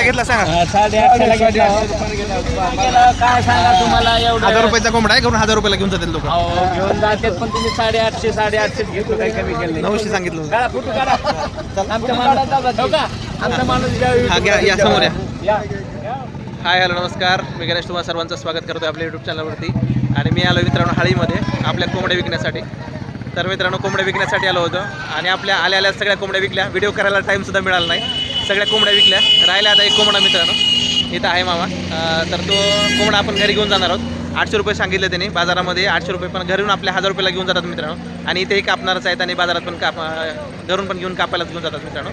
घेतला सांगा. साडेआठशेला घेतला. काय सांगा तुम्हाला एवढं? हजार रुपयाचा कोंबडा आहे करून हजार रुपयाला घेऊन जातील लोक. अहो, घेऊन जातात पण तुम्ही घेतो काही कमी केलं नाही. नऊशे सांगितलं होतं. काढा फोटो काढा. आमचा माणूस ठेवू का? आमचा माणूस ज्या हा, घ्या, या समोर या. या. हाय हॅलो नमस्कार. मी गणेश तुम्हाला सर्वांचं स्वागत करतो आपल्या यूट्यूब चॅनलवरती आणि मी आलो मित्रांनो हाळीमध्ये आपल्या कोंबड्या विकण्यासाठी. तर मित्रांनो कोंबड्या विकण्यासाठी आलो होतो. आणि आपल्या आल्या आल्या सगळ्या कोंबड्या विकल्या. व्हिडिओ करायला टाईमसुद्धा मिळाला नाही. सगळ्या कोंबड्या विकल्या. राहिल्या आता एक कोंबडा मित्रांनो. इथं आहे मामा. तर तो कोंबडा आपण घरी घेऊन जाणार आहोत. आठशे रुपये सांगितले त्यांनी बाजारामध्ये. आठशे रुपये पण घरून आपल्या हजार रुपयाला घेऊन जातात मित्रांनो. आणि इथेही कापणारच आहेत आणि बाजारात पण काप घरून पण घेऊन कापायलाच घेऊन जातात मित्रांनो.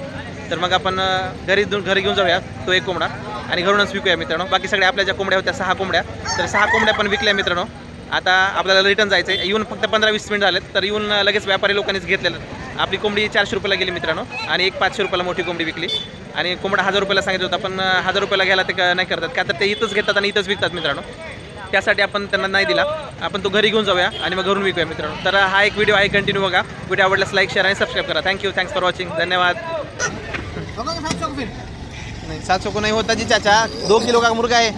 तर मग आपण घरी घरी घेऊन जाऊया तो एक कोंबडा आणि घरूनच विकूया मित्रांनो. बाकी सगळ्या आपल्या ज्या कोंबड्या होत्या सहा कोंबड्या. तर सहा कोंबड्या पण विकल्या मित्रांनो. आता आपल्याला रिटर्न जायचं आहे येऊन फक्त पंधरा वीस मिनिट झालेत तर येऊन लगेच व्यापारी लोकांनीच घेतलेलं. आपली कोंबडी चारशे रुपयाला गेली मित्रांनो. आणि एक पाचशे रुपयाला मोठी कोंबडी विकली. आणि कोंबडा हजार रुपयाला सांगितलं होतं पण हजार रुपयाला घ्यायला ते नाही करतात. का तर ते इथंच घेतात आणि इथंच विकतात मित्रांनो. त्यासाठी आपण त्यांना नाही दिला. आपण तो घरी घेऊन जाऊया आणि मग घरून विकूया मित्रांनो. तर हा एक व्हिडिओ आहे कंटिन्यू बघा. व्हिडिओ आवडल्यास लाईक शेअर आणि सबस्क्राईब करा. Thank you thanks for watching धन्यवाद. नहीं सात सौ को नहीं होता जी चाचा. दो किलो का मुर्गा है?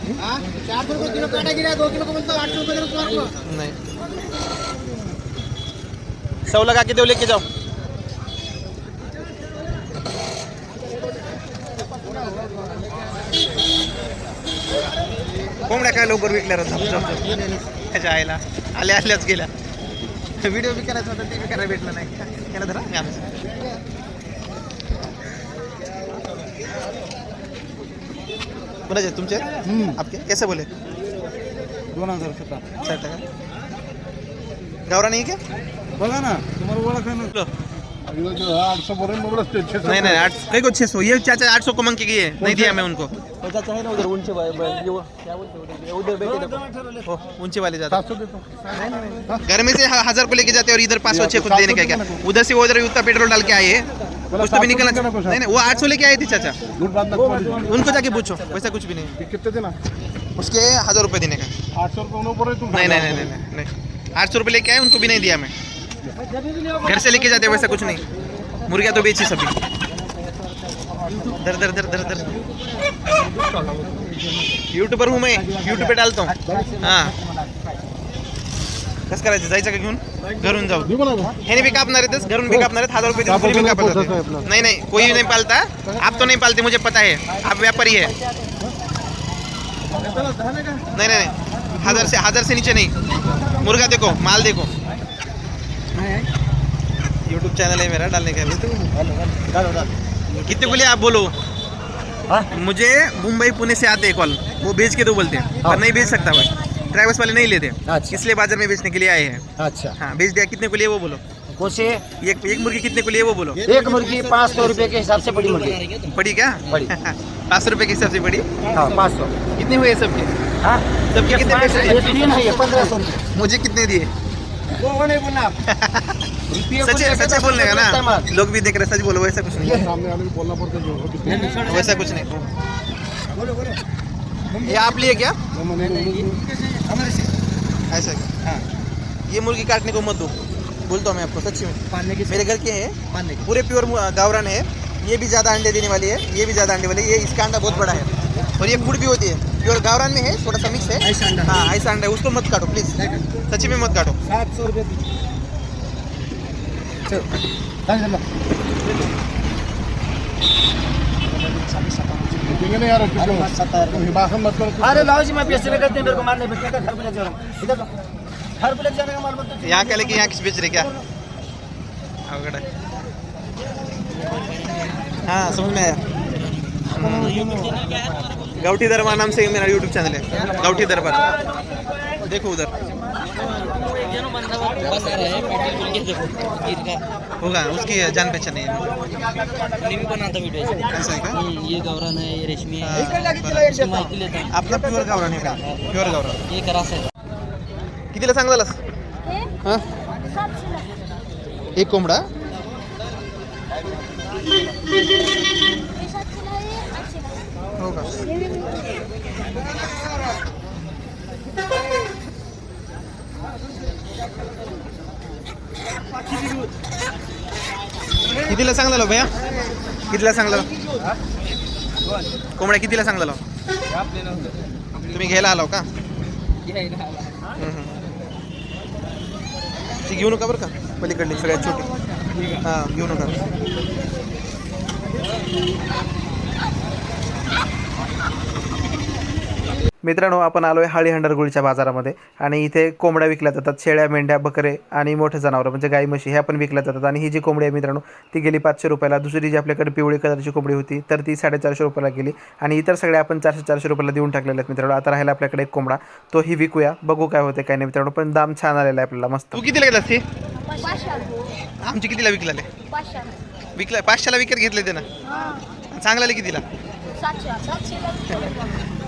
को नहीं. सौ लगा के दो लेके जाओ कोंबड्या काय लवकर विकल्या झप त्याच्या आईला. आल्या आल्याच गेल्या. व्हिडिओ बी करायचा होता ते बी करायला भेटलं नाही. केलं धरा मी आमचं तुमचे? आपके? कैसे बोले? दोन हजार टका गावरा नहीं क्या बघा ना तुम्हाला ओळख आहे. ना. हैं छह नहीं नहीं आठ कई को छः सौ ये चाचा आठ सौ को मंग के गए नहीं दिया मैं उनको। चाचा आहे ना उधर उंच बाय- बाय- ये- क्या बोलते हो उधर? उधर बैठे ऊँचे वाले जाते देतो घर में से हज़ार को लेके जाते हैं और इधर पाँच सौ छः को सात सौ देने का। क्या उधर से वो उधर उतना पेट्रोल डाल के आए हैं। कुछ तो भी निकलना नहीं नहीं वो आठ सौ लेके आए थे चाचा। उनको जाके पूछो वैसा कुछ भी नहीं। कितने देना? उसके हज़ार रुपये देने का। आठ सौ रुपये है नहीं नहीं नहीं नहीं आठ सौ रुपये लेके आए उनको भी नहीं दिया मैं घर से लेके जाते वैसा कुछ नहीं। मुर्गिया तो बेची सभी। दर दर दर दर दर यूट्यूबर हूँ मैं। यूट्यूब पे डालता हूँ। हाँ। कसं करायचं जायचं का घेऊन? घरून जाऊ। देऊ ना तो. हे बी कापणार आहेत घरून भी कापणार आहेत हज़ार रुपये देऊन कोणी भी कापा कापत होते. नाही नहीं कोई नहीं पालता. आप तो नहीं पालते मुझे पता है। आप व्यापारी है। नहीं नहीं. हज़ार से हज़ार से नीचे नहीं। मुर्गा देखो माल देखो। यूट्यूब चैनल है मेरा डालने का है। कितने लिए आप बोलो? मुझे मुंबई पुणे से आते हैं कॉल वो भेज के दो बोलते हैं पर नहीं भेज सकता मैं। ड्राइवर्स वाले नहीं लेते। अच्छा। इसलिए बाज़ार में बेचने के लिए आए हैं। अच्छा। हाँ भेज दिया। कितने को लिए वो बोलो। कोसे एक एक मुर्गी कितने को लिए वो बोलो। एक मुर्गी पाँच सौ रुपये के हिसाब से बड़ी मुर्गी। पड़ी क्या? बड़ी। पाँच सौ रुपये के हिसाब से पड़ी हाँ पाँच सौ। कितने हुए सबके? हाँ? सबके कितने पैसे? है मुझे कितने दिए? वो नहीं बोलना सच सच बोलने का है ना। लोग भी देख रहे सच बोलो वैसा कुछ नहीं सामने वाले को बोलना पड़ता है जो कितने वैसा कुछ नहीं। ये आप लिए क्या? ऐसा क्या? हाँ। ये मुर्गी काटने को मत दो। बोलता हूँ मैं आपको सच्ची में। मेरे घर के हैं। पूरे प्योर गावरान है। ये भी ज़्यादा अंडे देने वाली है ये भी ज़्यादा अंडे वाली है। ये इसका अंडा बहुत बड़ा है। और ये फ़ूड भी होती है। प्योर गावरान में है थोड़ा सा मिक्स है। हाँ ऐसा अंडा है उसको मत काटो प्लीज़ सच्ची में मत काटो। सात सौ रुपये देंगे ना यार किसको ये भाषण मत करो अरे लाओ जी मैं पैसे लेकर करते हैं मेरे को मारने पे। क्या घर पे ले जा रहा हूँ इधर घर पे ले जाने का माल बोलते यहाँ क्या लेके यहाँ किस बेच रहे क्या? अवघड आहे हाँ समझ में आया। गाउठी दरबार नाम से मेरा यूट्यूब चैनल है। गाउठी दरबार। देखो उधर। होगा, उसकी जान पहचान है। मी भी बनाता वीडियो ऐसा है का? ये है हाँ? एक कोंबडा? हो का? कितीला सांगला भैया? कितीला सांगला कोंबड्या कितीला सांगला लाव तुम्ही घ्यायला आलाव का? ती घेऊ नका बरं का पलीकडली सगळ्यात छोटी. हां घेऊ नका. मित्रांनो आपण आलो आहे हाळी हंडरगुळीच्या बाजारामध्ये आणि इथे कोंबड्या विकल्या जातात शेळ्या मेंढ्या बकरे आणि मोठे जनावरं म्हणजे गाई म्हशी ह्या पण विकल्या जातात. आणि ही जी कोंबडी आहे मित्रांनो ती गेली पाचशे रुपयाला. दुसरी जी आपल्याकडे पिवळी कलरची कोंबडी होती तर ती साडेचारशे रुपयाला गेली. आणि इतर सगळ्या आपण चारशे चारशे रुपयाला देऊन टाकलेल्या आहेत मित्रांनो. आता राहिला आपल्याकडे एक कोंबडा. तो ही विकूया. बघू काय होते काय नाही मित्रांनो पण दाम छान आलेला आहे आपल्याला मस्त. तू कितीला ती? आमची कितीला विकलेले? विकला पाचशेला विकत घेतले ते ना चांगल्याला कितीला?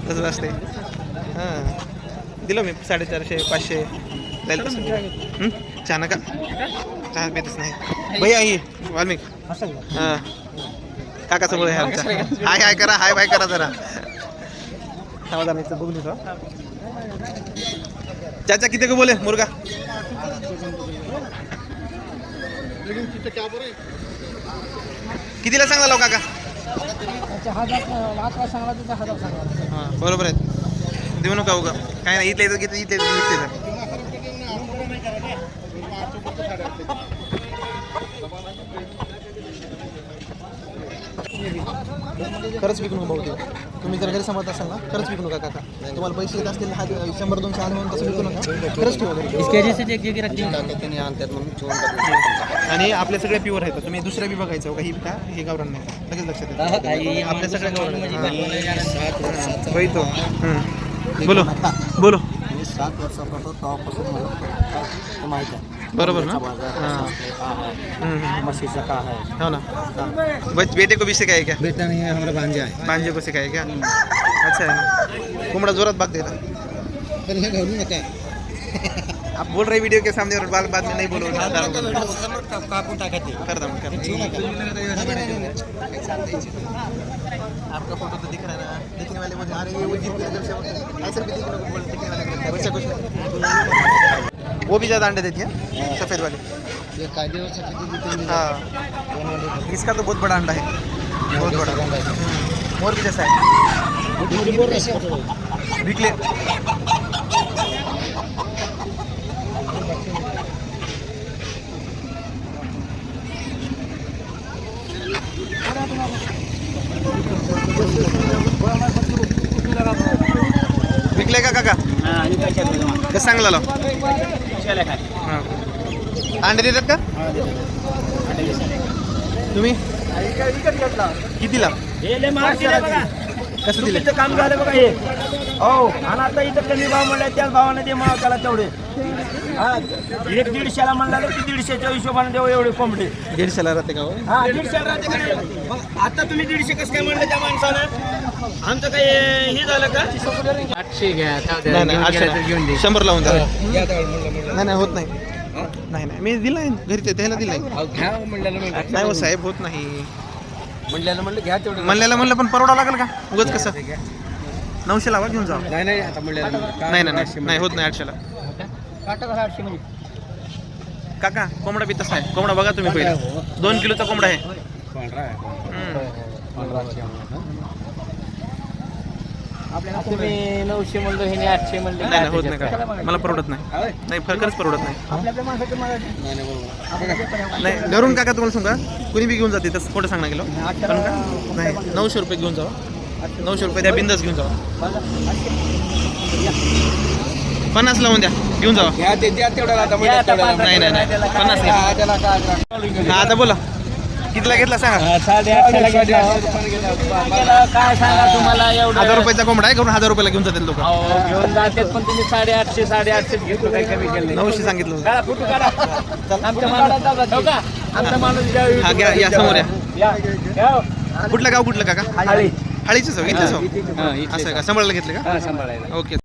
तसंच असते हां. दिलं मी साडेचारशे पाचशे. जाईल तसं. चहा नका. चहा पितच नाही. भैया आई वाल्मिक. हां. काका समोर आहे हाय हाय करा हाय बाय करा जरा. समाधानाचं बघून येतो. चाचा किती का बोले मुर्गा? कितीला सांगा लाव काका? हां बरोबर आहे. देऊ नका उगा. काय नाही इथले इथं इथले Thank you. खरंच विकू नका भाऊ ते. तुम्ही जर घरी सांभाळत असाल ना खरंच विकू नका काका. तुम्हाला पैसे येत असतील हा शंभर दोनशे आले म्हणून तसं विकू नका. खरंच ठेवा आणि आपले सगळे प्युअर आहेत. तुम्ही दुसऱ्या बी बघायचं हो का ही का हे गावरान नाही. लगेच लक्षात येतं. आपल्या सगळ्या. बोलो. बोलो सात वर्षापासून माहिती आहे बरोबर ना? हाँ। का आहे हो। ना बेटे को भी सिखाए क्या? बेटा नहीं है हमारा भांजा है। भांजे को सिखाए क्या? अच्छा है ना। कुमड़ा जोरात भाग देता। हे। आप बोल रहे वीडियो के सामने और बाद बाद में नहीं बोलो ना दारू कापून टाकायचे कर दम कर आपका फ़ोटो तो दिख रहा है ना। दिखने वाले मुझे अरे ये वो जीप की तरफ़ से ऐसे भी दिखने को बोल दिखने वाले को है कुछ। वो भी ज़्यादा अंडे देती है सफ़ेद वाली। ये कायदेवर सफेदी हाँ। इसका तो बहुत बड़ा अंडा है। बहुत बड़ा। मोर भी जैसा है। बिकले विकले। का काका? कसं सांगला लाव हां. अंडे देतात का? तुम्ही? कितीला? कसं दिले काम झालं बघा हे. हो आणि आता इथं कमी भाव म्हणला त्याच भावाने दे माव त्याला तेवढे. हा एक दीडशेला म्हणला की दीडशेच्या हिशोबाने देऊ एवढे कोंबडे. दीडशेला राहते का हो? हा दीडशेला राहते का नाही? मग आता तुम्ही दीडशे कसं काय म्हणलं त्या माणसानं आमचं काही हे झालं का? आठशे घ्या नाही नाही आठशे नाही. शंभर लावून द्या नाही नाही होत नाही. नाही नाही. मी दिलाय घरी ते त्याला दिलाय. घ्या म्हणलं. नाही हो साहेब होत नाही. म्हणल्याला म्हणलं घ्या तेवढं. म्हणलेलं म्हणलं पण परवडा लागेल का? उगच कसं? नऊशे लावा घेऊन जा नाही नाही आता म्हणल्याला नाही नाही नाही नाही होत नाही आठशेला. आठशे म्हणजे काका कोंबडा बी तसा आहे. कोंबडा बघा तुम्ही पहिला. दोन किलोचा कोंबडा आहे. आपल्याला तुम्ही नऊशे म्हणलं हे आठशे म्हणले. नाही नाही होत नाही का मला परवडत नाही. नाही फ- खरंच परवडत नाही. आपल्या माणसाचे मला नाही घरून काका तुम्हाला सांगा कुणी बी घेऊन जाते तसं खोटं सांगणार गेलो. पण का? नाही नऊशे रुपये घेऊन जावा. नऊशे रुपये द्या बिंदास घेऊन जावा. पन्नास लावून द्या. घेऊन जावा. घ्या ते द्या तेवढ्याला आता नाही नाही नाही. पन्नास हा आता बोला. कितीला घेतला सांगा. घेतला. काय सांगा तुम्हाला एवढं? हजार रुपयाचा कोंबडा आहे करून हजार रुपयाला घेऊन जातील लोक. अहो, घेऊन जातात पण तुम्ही साडेआठशे साडेआठशे घेतो काही कमी केलं नाही. नऊशे सांगितलं होतं. काढा फोटो काढा. आमच्या माणूस हो का? आमचा माणूस द्या हा, घ्या, या, समोर या. या. या. कुठलं गाव कुठलं काका? हाळी. हाळीचंच हो हो. असं आहे का? सांभाळायला घेतलं का? हा, सांभाळायला. ओके.